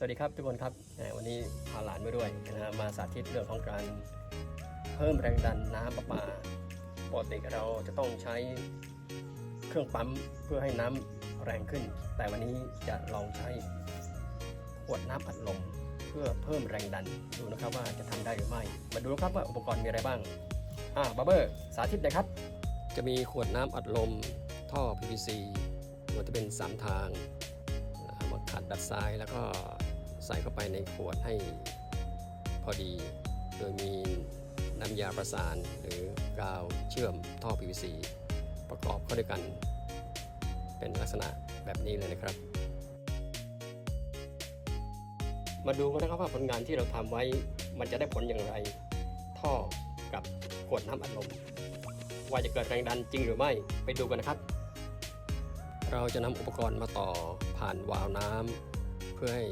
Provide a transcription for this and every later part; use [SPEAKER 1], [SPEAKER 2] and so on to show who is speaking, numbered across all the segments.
[SPEAKER 1] สวัสดีครับทุกคนครับวันนี้พาหลานมาด้วยนะฮะมาสาธิตเรื่องของการเพิ่มแรงดันน้ำประปาปกติเราจะต้องใช้เครื่องปั๊มเพื่อให้น้ำแรงขึ้น แต่วันนี้จะลองใช้ขวดน้ำอัดลมเพื่อเพิ่มแรงดันดูนะครับว่าจะทำได้หรือไม่ มาดูนะครับว่าอุปกรณ์มีอะไรบ้างอ่าบับเบอร์สาธิตนะครับ จะมีขวดน้ำอัดลมท่อ PVC มันจะเป็น 3 ทางมาขัดดัดซ้ายแล้วก็ ใส่เข้าไปในขวดให้พอดี โดยมีน้ำยาประสานหรือกาวเชื่อมท่อ PVC ประกอบเข้าด้วยกัน เป็นลักษณะแบบนี้เลยนะครับ มาดูกันนะครับว่าผลงานที่เราทำไว้มันจะได้ผลอย่างไร ท่อกับขวดน้ำอัดลมว่าจะเกิดแรงดันจริงหรือไม่ไปดูกันนะครับ เราจะนำอุปกรณ์มาต่อผ่านวาล์วน้ำ เพื่อให้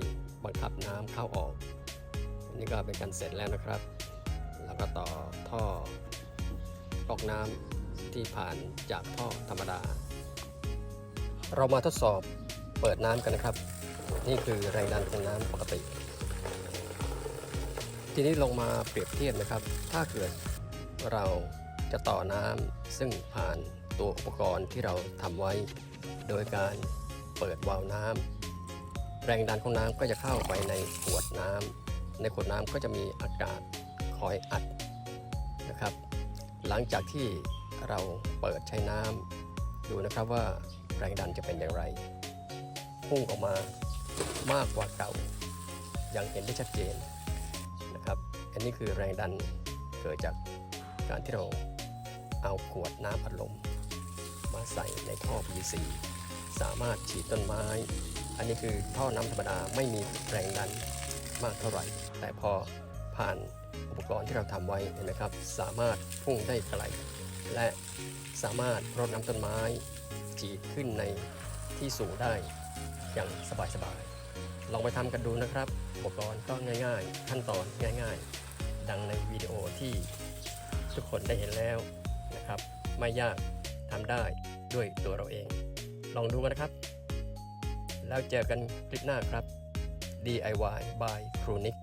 [SPEAKER 1] บังคับน้ำเข้าออก อันนี้ก็เป็นการเสร็จแล้วนะครับ แล้วก็ต่อท่อก๊อกน้ำที่ผ่านจากท่อธรรมดา เรามาทดสอบเปิดน้ำกันนะครับ นี่คือแรงดันของน้ำปกติ ทีนี้ลงมาเปรียบเทียบนะครับ ถ้าเกิดเราจะต่อน้ำซึ่งผ่านตัวอุปกรณ์ที่เราทำไว้ โดยการเปิดวาล์วน้ำ แรงดันของน้ำก็จะเข้าไปในขวดน้ำในขวดน้ำก็จะมีอากาศคอยอัดนะครับ หลังจากที่เราเปิดใช้น้ำดูนะครับว่าแรงดันจะเป็นอย่างไร พุ่งออกมามากกว่าเก่าอย่างเห็นได้ชัดเจนนะครับ อันนี้คือแรงดันเกิดจากการที่เราเอาขวดน้ำอัดลม มาใส่ในท่อ PVC สามารถฉีดต้นไม้ อันนี้คือท่อน้ำธรรมดาไม่มีแรงดันมากเท่าไหร่ แต่พอผ่านอุปกรณ์ที่เราทำไว้เห็นไหมครับ สามารถพุ่งได้ไกล และสามารถรดน้ำต้นไม้ฉีดขึ้นในที่สูงได้อย่างสบายๆ ลองไปทำกันดูนะครับ อุปกรณ์ก็ง่ายๆ ขั้นตอนง่ายๆ ดังในวิดีโอที่ทุกคนได้เห็นแล้วนะครับ ไม่ยากทำได้ด้วยตัวเราเอง ลองดูกันนะครับ แล้วเจอกันคลิปหน้าครับ DIY by Chronic